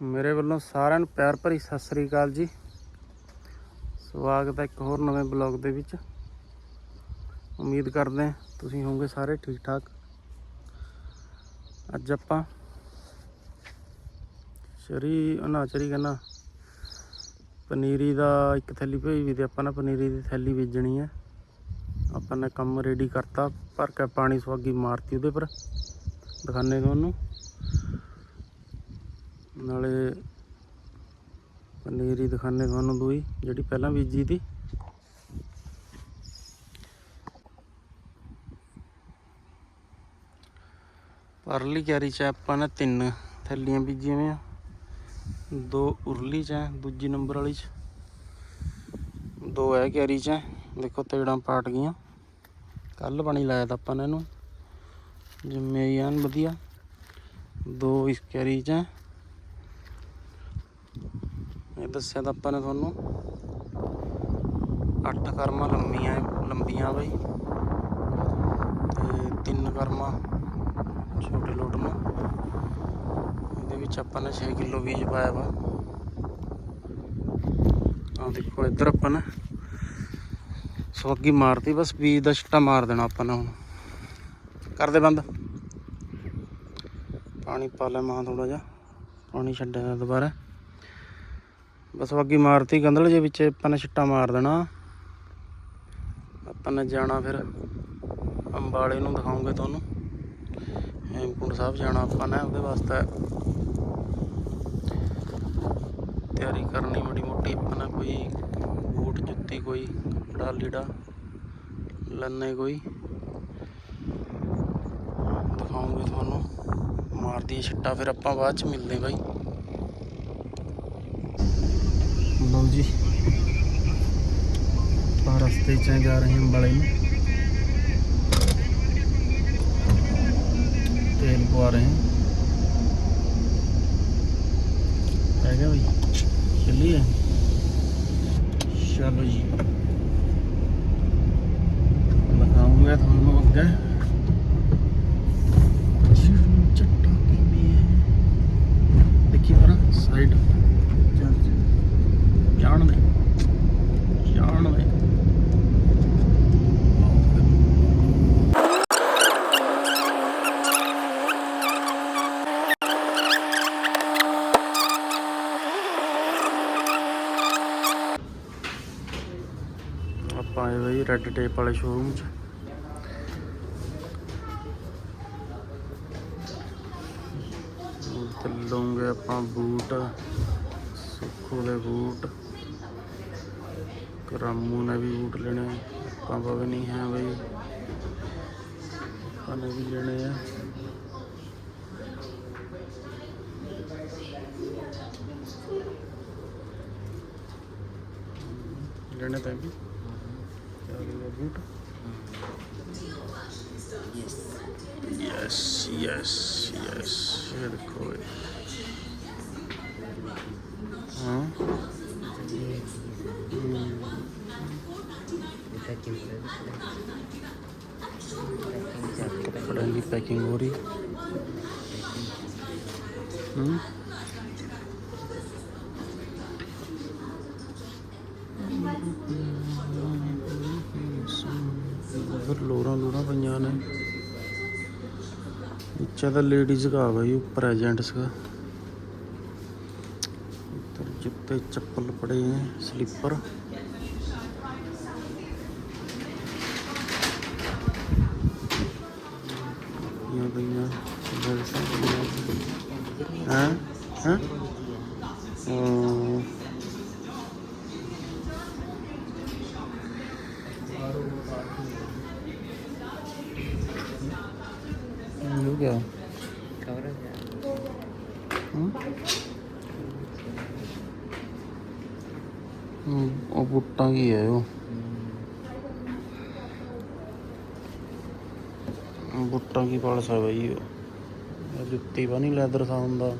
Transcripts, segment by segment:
ਮੇਰੇ ਵੱਲੋਂ ਸਾਰਿਆਂ ਨੂੰ ਪਿਆਰ ਭਰੀ ਸਤਿ ਸ੍ਰੀ ਅਕਾਲ ਜੀ। ਸਵਾਗਤ ਹੈ ਇੱਕ ਹੋਰ ਨਵੇਂ ਬਲੌਗ ਦੇ ਵਿੱਚ। ਉਮੀਦ ਕਰਦੇ ਹਾਂ ਤੁਸੀਂ ਹੋਵੋਗੇ ਸਾਰੇ ਠੀਕ ਠਾਕ। ਅੱਜ ਆਪਾਂ ਸ਼ਰੀ ਨਾ ਚਰੀ ਕਹਿੰਦਾ, ਪਨੀਰੀ ਦਾ ਇੱਕ ਥੈਲੀ ਭੇਜ ਵੀ ਤੇ ਆਪਾਂ ਨਾ ਪਨੀਰੀ ਦੀ ਥੈਲੀ ਵੇਚਣੀ ਹੈ। ਆਪਾਂ ਨੇ ਕੰਮ ਰੈਡੀ ਕਰਤਾ, ਭਰ ਕੇ ਪਾਣੀ ਸਵਾਗੀ ਮਾਰਤੀ ਉਹਦੇ ਪਰ। ਦਿਖਾਣੇ ਤੁਹਾਨੂੰ। ਨਾਲੇ ਪਨੀਰੀ ਦਿਖਾਣੇ ਤੁਹਾਨੂੰ ਦੂਈ, ਜਿਹੜੀ ਪਹਿਲਾਂ ਬੀਜੀ ਤੀ। ਪਰਲੀ ਕਿਆਰੀ ਚ ਆਪਾਂ ਨੇ ਤਿੰਨ ਥੈਲੀਆਂ ਬੀਜੀਆਂ ਹੋਈਆਂ। ਦੋ ਉਰਲੀ ਚ ਹੈ, ਦੂਜੀ ਨੰਬਰ ਵਾਲੀ ਚ। ਦੋ ਹੈ ਕਿਆਰੀ ਚ ਹੈ। ਦੇਖੋ ਤੇੜਾਂ ਪਾਟ ਗਈਆਂ। ਕੱਲ ਪਾਣੀ ਲਾਇਆ ਤਾਂ ਆਪਾਂ ਨੇ ਇਹਨੂੰ। ਜਿੰਮੇ ਹੀ ਐਨ ਵਧੀਆ। ਦੋ ਇਸ ਕਿਆਰੀ ਚ ਹੈ। ਇਹ ਦੱਸਿਆ ਤਾਂ ਆਪਾਂ ਨੇ ਤੁਹਾਨੂੰ। ਅੱਠ ਕਰਮਾਂ ਲੰਮੀਆਂ ਲੰਬੀਆਂ ਬਈ। ਤੇ ਤਿੰਨ ਕਰਮਾਂ, ਛੋਟੇ ਲੋਟ ਨੂੰ ਇਹਦੇ ਵਿੱਚ ਆਪਾਂ ਨੇ 6 ਕਿਲੋ ਬੀਜ ਪਾਇਆ ਵਾ। ਆ ਦੇਖੋ, ਇੱਧਰ ਆਪਾਂ ਨੇ ਸਵਾਗੀ ਮਾਰਤੀ, ਬਸ ਬੀਜ ਦਾ ਛਿੱਟਾ ਮਾਰ ਦੇਣਾ ਆਪਾਂ ਨੇ ਹੁਣ। ਕਰਦੇ ਬੰਦ। ਪਾਣੀ ਪਾ ਲੈ ਮਾਂ ਥੋੜਾ ਜਿਹਾ। ਪਾਣੀ ਛੱਡਿਆ ਦੁਬਾਰਾ। ਬਸ ਵਾਗੀ ਮਾਰਤੀ ਗੰਦਲ ਜੇ ਵਿੱਚ ਆਪਾਂ ਨੇ ਛਿੱਟਾ ਮਾਰ ਦੇਣਾ। ਆਪਾਂ ਨੇ ਜਾਣਾ ਫਿਰ ਅੰਬਾਲੇ ਨੂੰ ਦਿਖਾਉਂਗੇ ਤੁਹਾਨੂੰ। ਹੇਮਕੁੰਡ ਸਾਹਿਬ ਜਾਣਾ ਆਪਾਂ ਨੇ ਉਹਦੇ ਵਾਸਤੇ। ਤਿਆਰੀ ਕਰਨੀ ਮੜੀ ਮੋਟੀ ਆਪਾਂ ਨੇ ਕੋਈ ਬੂਟ ਜੁੱਤੀ ਕੋਈ ਕੱਪੜਾ ਲੀੜਾ ਲੰਨੇ ਕੋਈ। ਦਿਖਾਉਂਗੇ ਤੁਹਾਨੂੰ। ਮਾਰਦੀ ਛਿੱਟਾ ਫਿਰ ਆਪਾਂ ਬਾਅਦ ਚ ਮਿਲਦੇ ਬਾਈ। ਲਓ ਜੀ। ਆਪਾਂ ਰਸਤੇ 'ਚ ਜਾ ਰਹੇ ਹਾਂ ਅੰਬਾਲੇ ਨੂੰ। ਤੇਲ ਪਵਾ ਰਹੇ ਹਾਂ। ਹੈਗਾ ਬਈ। ਚੱਲੀਏ। ਚਲੋ ਜੀ। ਦਿਖਾਉਂਗਾ ਤੁਹਾਨੂੰ ਅੱਗੇ। ਚੱਟਾ ਕਿਵੇਂ ਹੈ ਦੇਖੀ ਪਰਾਂ ਸਾਈਡ ਜਾਣ ਦੇ ਜਾਣ ਦੇ ਆਪਾਂ ਆਏ ਰੈੱਡ ਟੇਪ ਵਾਲੇ ਸ਼ੋਰੂਮ 'ਚ। ਤੇ ਆਪਾਂ ਬੂਟ, ਸੁੱਖੋ ਦੇ ਬੂਟ। ਕਰਾਮੂ ਨੇ ਵੀ ਬੂਟ ਲੈਣੇ ਆਪਾਂ ਕੋਲ ਨਹੀਂ ਹੈ ਬਈ। ਆਪਾਂ ਨੇ ਵੀ ਲੈਣੇ ਆ। ਲੈਣੇ ਤਾਂ ਵੀ। ਕਿਆ ਲੈਣੇ ਬੂਟ ਯੈਸ ਯੈਸ ਯੈਸ ਇਹ ਦੇਖੋ ਇਹ। ਹਾਂ ਕੱਪੜਿਆਂ ਨੀਚੇ ਤਾਂ ਲੇਡੀਜ਼ ਦਾ ਬਈ ਉੱਪਰ ਹੈ ਜੈਂਟਸ ਦਾ ਉੱਤਰ ਜੁੱਤੇ, ਚੱਪਲ ਪੜੇ ਨੇ ਸਲੀਪਰ ਉਹ ਬੁੱਟਾਂ ਕੀ ਹੈ ਉਹ ਬੁੱਟਾਂ ਕੀ ਪਾਲਸ ਹੈ ਬਈ ਉਹ ਇਹ ਜੁੱਤੀ ਬਣੀ ਲੈਦਰ सा ਹੁੰਦਾ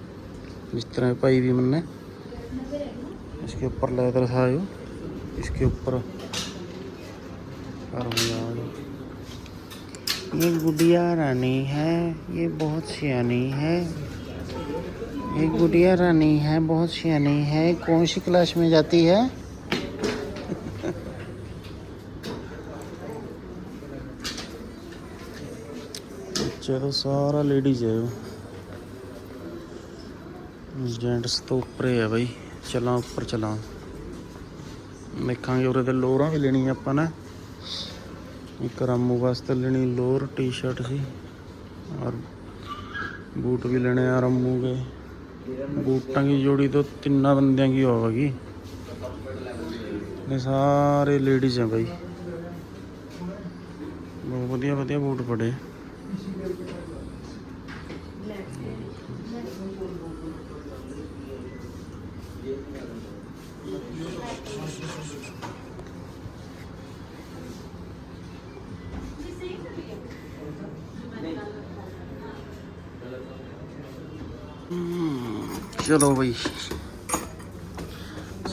जिस तरह पाई भी मैंने इसके ऊपर लेदर था जो इसके ऊपर कर हुआ ये गुड़िया रानी है ये बहुत सियानी है एक गुड़िया रानी है बहुत सियानी है कौन सी क्लास में जाती है ਬੱਚੇ ਤਾਂ ਸਾਰਾ ਲੇਡੀਜ਼ ਹੈ ਜੈਂਟਸ ਤੋਂ ਉੱਪਰ ਹੀ ਹੈ ਬਈ। ਚਲਾਂ, ਉੱਪਰ ਚਲਾਂ। ਦੇਖਾਂਗੇ ਉਰੇ ਤੇ ਲੋਰਾਂ ਵੀ ਲੈਣੀ ਆਪਾਂ ਨੇ। ਇੱਕ ਰਾਮੂ ਵਾਸਤੇ ਲੈਣੀ ਲੋਰ ਟੀ-ਸ਼ਰਟ ਸੀ। ਔਰ ਬੂਟ ਵੀ ਲੈਣੇ ਆ ਰਾਮੂ ਕੇ ਬੂਟਾਂ ਦੀ ਜੋੜੀ ਤੋਂ ਤਿੰਨਾਂ ਬੰਦਿਆਂ ਦੀ ਹੋਵੇਗੀ ਇਹ ਸਾਰੇ ਲੇਡੀਜ਼ ਆ ਬਾਈ। ਬਹੁਤ ਵਧੀਆ ਵਧੀਆ ਬੂਟ ਪੜੇ ਚਲੋ ਬਈ।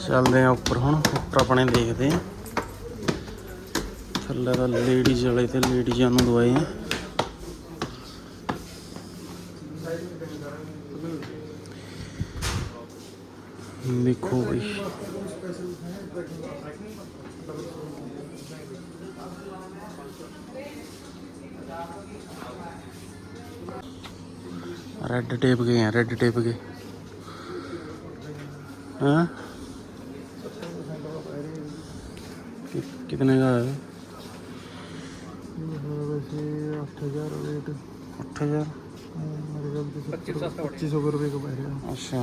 ਚੱਲਦੇ ਆ ਉੱਪਰ ਹੁਣ, ਉੱਪਰ ਆਪਣੇ ਦੇਖਦੇ ਆ। ਥੱਲੇ ਦਾ ਲੇਡੀਜ਼ ਵਾਲੇ ਤੇ ਲੇਡੀਜ਼ਾਂ ਨੂੰ ਦਵਾਏ ਆ। रेड टेप के हैं रेड टेप के हाँ? कि- कितने का है? आठ हज़ार। रेट आठ हज़ार पच्चीस सौ रुपये का पड़ रहा अच्छा।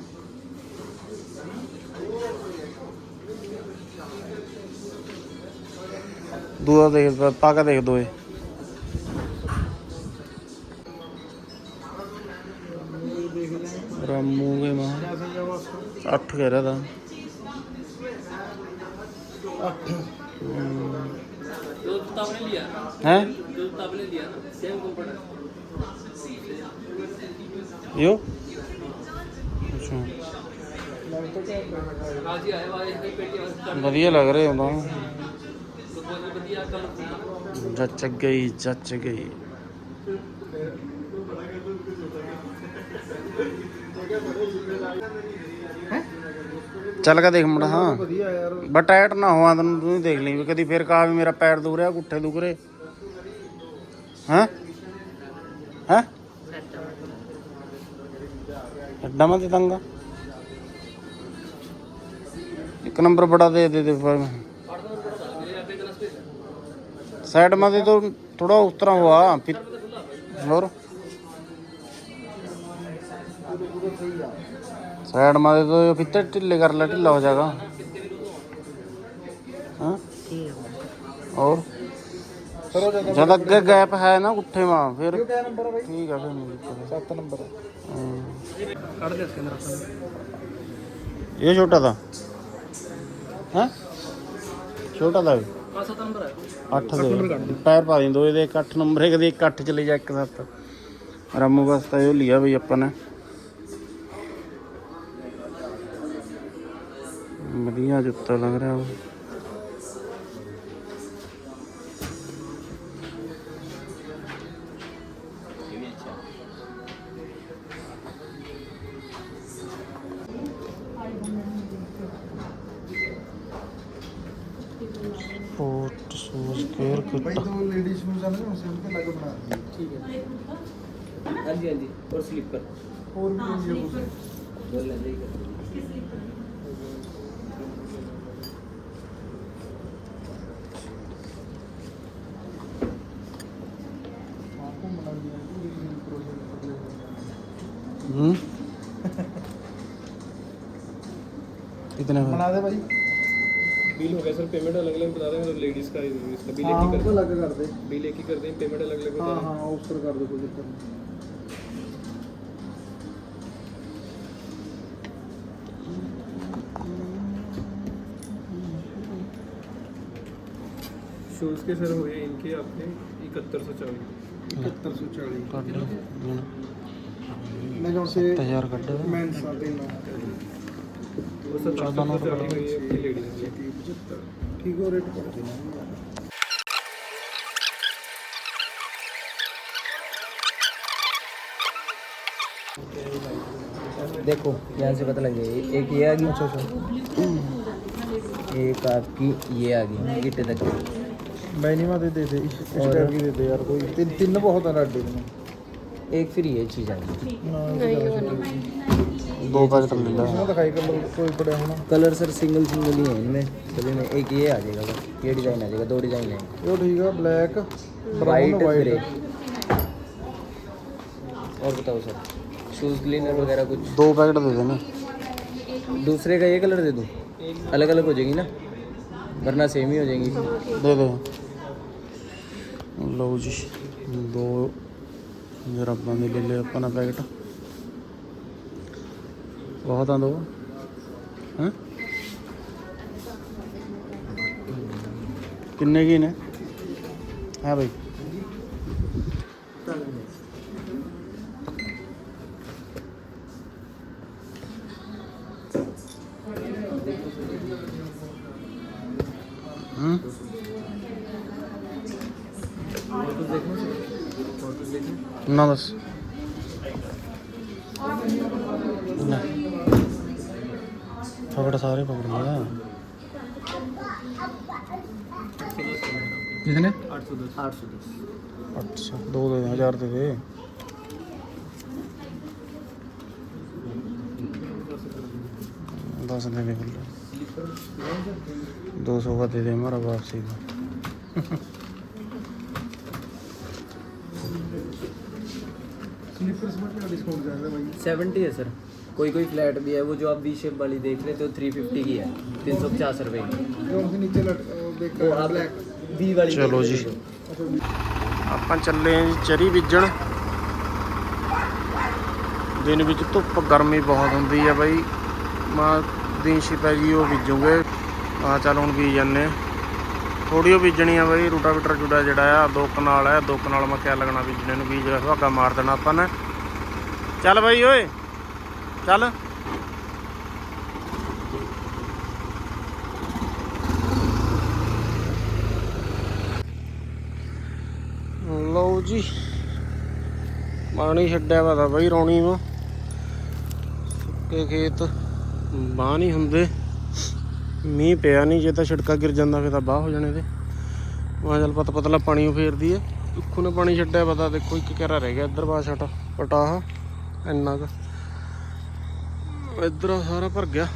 ਦੂਆ ਦੇਖ ਪਾ- ਪਾ ਕੇ ਦੇਖ ਦੋਏ ਰਾਮੂ ਕੇ ਮਾਂ क्या समझा उसको 8 ਕਹਿ ਰਿਹਾ ਤਾਂ जो जूता आपने लिया ਹੈ जो जूता आपने लिया ना सेम कंफर्ट ਯੋ ਅੱਛਾ आज ही आए वाले इसकी पेटी और कर ਵਧੀਆ ਲੱਗ ਰਿਹਾ ਹੁੰਦਾ तो बहुत बढ़िया कल ਜੱਚ ਗਈ ਜੱਚ ਗਈ ਚੱਲ ਕੇ ਦੇਖ ਮੁੰਡਾ ਹਾਂ बढ़िया यार ਬਟ ਟਾਇਟ ਨਾ ਹੋਆ ਤੈਨੂੰ ਤੂੰ ਹੀ ਦੇਖ ਲਈ ਵੀ ਕਦੀ ਫੇਰ ਕਹਾ ਵੀ ਮੇਰਾ ਪੈਰ ਦੁਖ ਰਿਹਾ ਗੁੱਠੇ ਦੁਖ ਰਹੇ ਹਾਂ ਹੈ ਐਡਾ ਮਤ ਤੰਗਾ ਇੱਕ ਨੰਬਰ ਬੜਾ ਦੇ ਦੇ ਦੇ पर साइड में तो थोड़ा उस तरह हुआ फिर और? साइड में तो फिर ढिले कर ले ढिला हो जाएगा। हाँ? और? जब अगे गैप है ना गुट्ठे में फिर नंबर है ठीक है फिर है। सात नंबर है। हाँ। ये छोटा था। हैं? छोटा था 8 ਦੇ ਟਾਇਰ ਪਾ ਦਿੰਦੋ ਇਹਦੇ 8 ਨੰਬਰ ਇੱਕ ਕਦੇ 8 ਚਲੇ ਜਾ 1 7 ਰਾਮੂ ਵਾਸਤਾ ਇਹ ਲਿਆ ਬਈ ਆਪਾਂ ਨੇ। ਵਧੀਆ ਜੁੱਤਾ ਲੱਗ ਰਿਹਾ ਉਹ। ਸ਼ੂਜ਼ ਕੇਅਰ भाई ਕਿੱਟ तो लेडीज शूज है ना उसे उनके अलग बना दिए ठीक है हाँ जी हाँ जी और स्लीपर और भी ये वो बोल लेंगे ही कर आपको बना दिया ये प्रोजेक्ट ਹੂੰ कितने में बना दे भाई बिल हो गया सर पेमेंट अलग अलग बता दें मतलब लेडीज़ का इसका बिल एक ही हाँ, कर अलग कर दें। बिल एक ही कर दें पेमेंट अलग अलग हाँ। हाँ उस पर कर दो कोई दिक्कत नहीं। शूज़ के सर हुए इनके आपने इकहत्तर सौ चालीस। इकहत्तर सौ चालीस। मैं जो से तैयार कर दो। मैं साथ ही ना और सर चौदह नौ सौ चालीस हुई है आपकी लेडीज की पचहत्तर ठीक है रेट कर देना देखो यहाँ से पता लग जाएगा एक ये आ गई अच्छा अच्छा एक आपकी ये आ गई गिट्टे तक की। मैनिमा दे दे दे इस इस टाइप की दे दे यार कोई तीन तीन बहुत है अड्डे में एक फिर ये चीज़ आ गई दो का तो मिल रहा है कोई पड़े होना कलर सर सिंगल सिंगल ही है इनमें सभी में एक ये आ जाएगा ये डिज़ाइन आ जाएगा दो डिज़ाइन है वो ठीक है ब्लैक वाइट ग्रे और बताओ सर शूज़ क्लीनर वगैरह कुछ दो पैकेट दे देना दूसरे का ये कलर दे दूँ अलग अलग हो जाएगी ना वरना सेम ही हो जाएँगी दे दे लो जी दो जरा बंद ले ले अपना पैकेट ਬਹੁਤ ਆ ਦੋ। ਹਾਂ? ਕਿੰਨੇ ਕੀ ਨੇ? ਹੈ ਭਾਈ ਹੂੰ? ਨਾ ਬਸ सारे पकड़ लिया कितने? आठ सौ दो दो हज़ार दे दे। दस दे दे दो सौ का दे दे हमारा वापसी का। सेवेंटी है सर कोई कोई फ्लैट भी है वो जो आप वी शेप वाली देख रहे थे वो थ्री फिफ्टी की है तीन सौ पचास रुपये की जो उनके नीचे लट वो देख वो रहे हैं आप ब्लैक वी वाली चलो देख जी। रहे थे। अच्छा ਆਪਾਂ ਚੱਲੇ ਆਂ ਜੀ ਚਰੀ ਬੀਜਣ ਦਿਨ ਵਿੱਚ ਧੁੱਪ ਗਰਮੀ ਬਹੁਤ ਹੁੰਦੀ ਆ ਬਾਈ ਮਾ ਦਿਨ ਛਿਪੈ ਜੀ ਉਹ ਬੀਜੂਗੇ ਆ ਚੱਲ ਹੁਣ ਬੀਜ ਜੰਨੇ ਥੋੜੀ ਉਹ ਬੀਜਣੀ ਆ ਬਾਈ ਰੂਟਾਵੀਟਰ ਜੁੜਾ ਜਿਹੜਾ ਆ ਦੋ ਕਨਾਲ ਆ ਦੋ ਕਨਾਲ ਮੈਂ ਕਿਆ ਲੱਗਣਾ ਬੀਜਣੇ ਨੂੰ ਬੀਜ ਸੁਹਾਗਾ ਮਾਰ ਦੇਣਾ ਆਪਾਂ ਨੇ ਚੱਲ ਬਾਈ ਓਏ ਚੱਲ। ਲਓ ਜੀ, ਪਾਣੀ ਛੱਡਿਆ ਵਾ ਤਾਂ ਬਈ ਰੌਣੀ ਵਾ ਸੁੱਕੇ ਖੇਤ, ਬਾਹ ਨਹੀਂ ਹੁੰਦੇ। ਮੀਂਹ ਪਿਆ ਨਹੀਂ, ਜੇ ਤਾਂ ਛਿੜਕਾ ਗਿਰ ਜਾਂਦਾ ਫਿਰ ਤਾਂ ਬਾਹ ਹੋ ਜਾਣੇ ਤੇ। ਮੈਂ ਚੱਲ ਪਤ ਪਤਲਾ ਪਾਣੀ ਉਹ ਫੇਰਦੀ ਐ ਉੱਖੂ ਨੇ ਪਾਣੀ ਛੱਡਿਆ, ਪਤਾ ਦੇਖੋ ਇੱਕ ਘੇਰਾ ਰਹਿ ਗਿਆ ਇੱਧਰ ਬਾਹ ਛਟ, ਪਟਾਹ, ਇੰਨਾ ਕੁ। ਇੱਧਰ ਸਾਰਾ ਭਰ ਗਿਆ।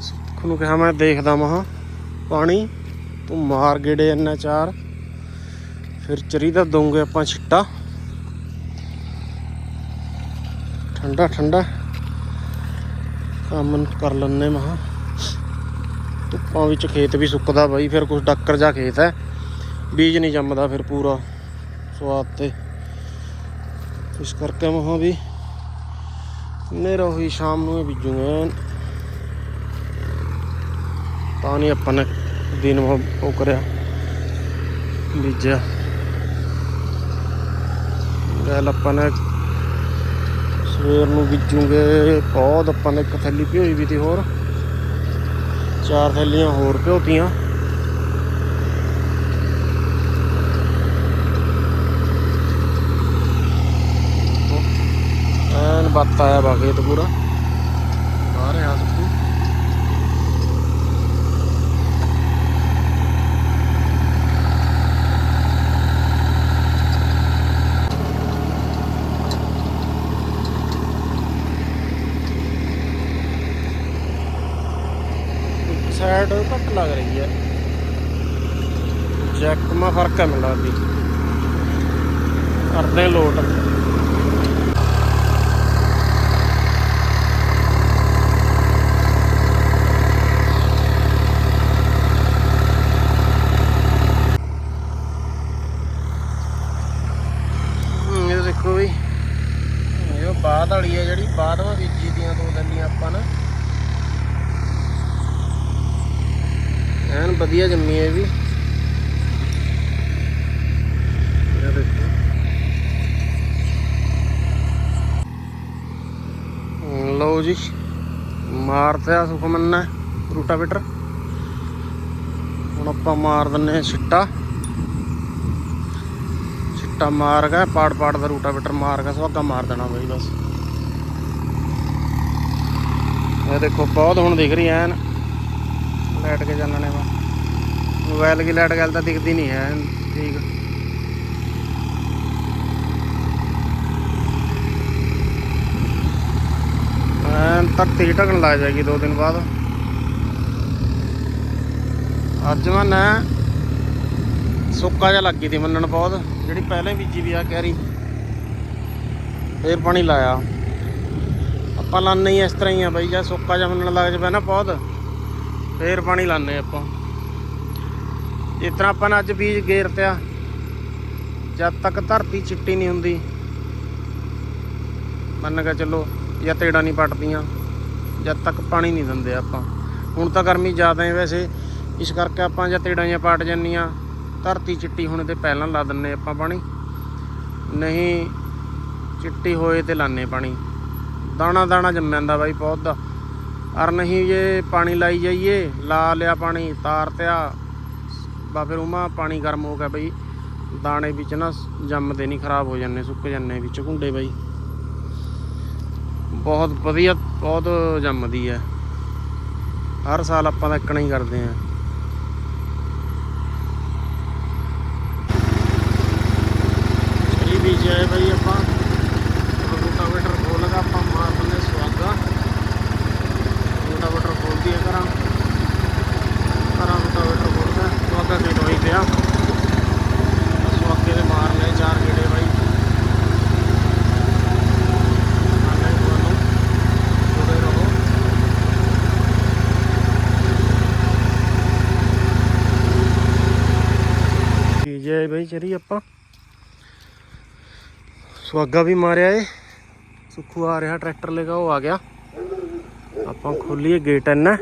ਸੁੱਖੂ ਨੂੰ ਕਿਹਾ ਮੈਂ, ਦੇਖਦਾ ਮਹਾ ਪਾਣੀ, ਤੂੰ ਮਾਰ ਗੇੜੇ ਇੰਨਾ ਚਾਰ। ਫਿਰ ਚਰੀ ਦਾ ਦੋਂਗੇ ਆਪਾਂ ਛਿੱਟਾ। ਠੰਡਾ ਠੰਡਾ। ਕੰਮ ਕਰ ਲੈਣੇ ਮਹਾ ਧੁੱਪਾਂ ਵਿੱਚ ਖੇਤ ਵੀ ਸੁੱਕਦਾ ਬਾਈ, ਫਿਰ ਕੁਝ ਡੱਕਰ ਜਾ ਖੇਤ ਹੈ। ਬੀਜ ਨਹੀਂ ਜੰਮਦਾ ਫਿਰ ਪੂਰਾ ਸਵਾਦ ਤੇ। ਇਸ ਕਰਕੇ ਮਹਾ ਵੀ ਨੇਰਾ ਹੋਈ ਸ਼ਾਮ ਨੂੰ ਇਹ ਬੀਜੂਗੇ ਤਾਂ ਨਹੀਂ ਆਪਾਂ ਨੇ ਦਿਨ ਉਹ ਕਰਿਆ, ਬੀਜਿਆ। ਗੱਲ ਆਪਾਂ ਨੇ ਸਵੇਰ ਨੂੰ ਬੀਜੂਗੇ ਬਹੁਤ ਆਪਾਂ ਨੇ ਇੱਕ ਥੈਲੀ ਭਿਓਈ ਵੀ ਤੀ ਹੋਰ। ਚਾਰ ਥੈਲੀਆਂ ਹੋਰ ਭਿਓਤੀਆਂ। ਬੱਤ ਆਇਆ ਵਾ ਖੇਤ ਪੂਰਾ। ਬਾਹਰ ਹੈ ਹਸਪੂ ਸਾਈਡ ਘੱਟ ਲੱਗ ਰਹੀ ਹੈ ਜੈਕ ਮਾ ਫ਼ਰਕ ਹੈ ਮੈਨੂੰ ਲੱਗਦੀ ਕਰਦੇ ਲੋਟ। ਮਾਰਤਾ ਸੁਖਮਨ ਨੇ ਰੂਟਾਵੇਟਰ। ਹੁਣ ਆਪਾਂ ਮਾਰ ਦਿੰਨੇ ਆ ਛਿੱਟਾ। ਛਿੱਟਾ ਮਾਰ ਗਿਆ, ਪਾੜ ਪਾੜ ਦਾ ਰੂਟਾਵੇਟਰ ਮਾਰ ਗਿਆ ਸੁਹਾਗਾ ਮਾਰ ਦੇਣਾ ਬਈ ਬਸ। ਇਹ ਦੇਖੋ, ਬਹੁਤ ਹੁਣ ਦਿਖ ਰਹੀ ਐਨ। ਲਾਈਟ ਕੇ ਚੱਲਣੇ ਵਾ। ਮੋਬਾਈਲ ਕੀ ਲਾਈਟ ਗੱਲ ਤਾਂ ਦਿਖਦੀ ਨਹੀਂ ਹੈ ਠੀਕ। ਐਨ ਤੱਕ ਤੇ ਢਕਣ ਲੱਗ ਜਾਏਗੀ ਦੋ ਦਿਨ ਬਾਅਦ। ਅੱਜ ਮੈਂ ਨਾ ਸੁੱਕਾ ਜਿਹਾ ਲੱਗੀ ਤੀ ਮੰਨਣ ਬਹੁਤ, ਜਿਹੜੀ ਪਹਿਲੇ ਬੀਜੀ ਵੀ ਆ ਕੈਰੀ ਫੇਰ ਪਾਣੀ ਲਾਇਆ। ਆਪਾਂ ਲਾਉਂਦੇ ਹੀ ਇਸ ਤਰ੍ਹਾਂ ਹੀ ਆ ਬਾਈ, ਜਾਂ ਸੁੱਕਾ ਜਿਹਾ ਮੰਨਣ ਲੱਗ ਜਾਵੇ ਨਾ ਬਹੁਤ, ਫੇਰ ਪਾਣੀ ਲਾਉਂਦੇ ਆਪਾਂ। ਇਸ ਤਰ੍ਹਾਂ ਆਪਾਂ ਨੇ ਅੱਜ ਬੀਜ ਗੇਰ ਤਿਆ ਜਦ ਤੱਕ ਧਰਤੀ ਚਿੱਟੀ ਨਹੀਂ ਹੁੰਦੀ। ਮੰਨ ਕੇ ਚੱਲੋ। ਜਾਂ ਤੇੜਾ ਨਹੀਂ ਪੱਟਦੀਆਂ, ਜਦ ਤੱਕ ਪਾਣੀ ਨਹੀਂ ਦਿੰਦੇ ਆਪਾਂ। ਹੁਣ ਤਾਂ ਗਰਮੀ ਜ਼ਿਆਦਾ ਹੈ ਵੈਸੇ, ਇਸ ਕਰਕੇ ਆਪਾਂ ਜਾਂ ਤੇੜਾਂ ਜਾਂ ਪੱਟ ਜਾਂਦੀਆਂ ਧਰਤੀ ਚਿੱਟੀ ਹੋਣੇ ਤੇ ਪਹਿਲਾਂ ਲਾ ਦਿੰਨੇ ਆਪਾਂ ਪਾਣੀ। ਨਹੀਂ, ਚਿੱਟੀ ਹੋਏ ਤੇ ਲਾਣੇ ਪਾਣੀ। ਦਾਣਾ ਦਾਣਾ ਜੰਮ ਜਾਂਦਾ ਬਾਈ ਪੌਦ ਦਾ ਅਰ ਨਹੀਂ ਜੇ ਪਾਣੀ ਲਾਈ ਜਾਈਏ, ਲਾ ਲਿਆ ਪਾਣੀ, ਤਾਰ ਤਿਆ। ਬਾ ਫਿਰ ਉਮਾ ਪਾਣੀ ਗਰਮ ਹੋ ਗਿਆ ਬਈ। ਦਾਣੇ ਵਿੱਚ ਨਾ ਜੰਮਦੇ ਨਹੀਂ, ਖਰਾਬ ਹੋ ਜਾਂਦੇ, ਸੁੱਕ ਜਾਂਦੇ ਵਿੱਚ ਘੁੰਡੇ ਬਈ। ਬਹੁਤ ਵਧੀਆ, ਬਹੁਤ ਜੰਮਦੀ ਹੈ। ਹਰ ਸਾਲ ਆਪਾਂ ਤਾਂ ਇੱਕਣਾ ਹੀ ਕਰਦੇ ਆਂ ਸਹੀ ਬੀਜ ਆਏ ਬਈ ਆਪਾਂ ਰੋਟਾਵੇਟਰ ਖੋਲ ਲਗਾ ਆਪਾਂ ਮਾਰ ਦਿੰਦੇ ਸਵਾਗਾ ਰੋਟਾਵੇਟਰ ਖੋਲਦੀ ਹੈ ਕਰਾਂ ਕਰਾਂ ਰੋਟਾਵੇਟਰ ਖੋਲਦਾ ਸਵਾਗਾ ਤੇ ਹੋਈ ਪਿਆ ਸਵਾਗੇ ਦੇ ਮਾਰ ਲਏ ਚਾਰ ਗੇੜੇ ਬਾਈ ਆਨੇ ਤੁਹਾਨੂੰ ਜੁੜੇ ਰਹੋ ਬੀਜ ਆਏ ਬਈ ਚਰੀ ਆਪਾਂ ਸਵਾਗਾ ਵੀ ਮਾਰਿਆ ਏ। ਸੁੱਖੂ ਆ ਰਿਹਾ, ਟਰੈਕਟਰ ਲੈ ਕੇ, ਉਹ ਆ ਗਿਆ। ਆਪਾਂ ਖੋਲੀਏ ਗੇਟ ਇੰਨਾ।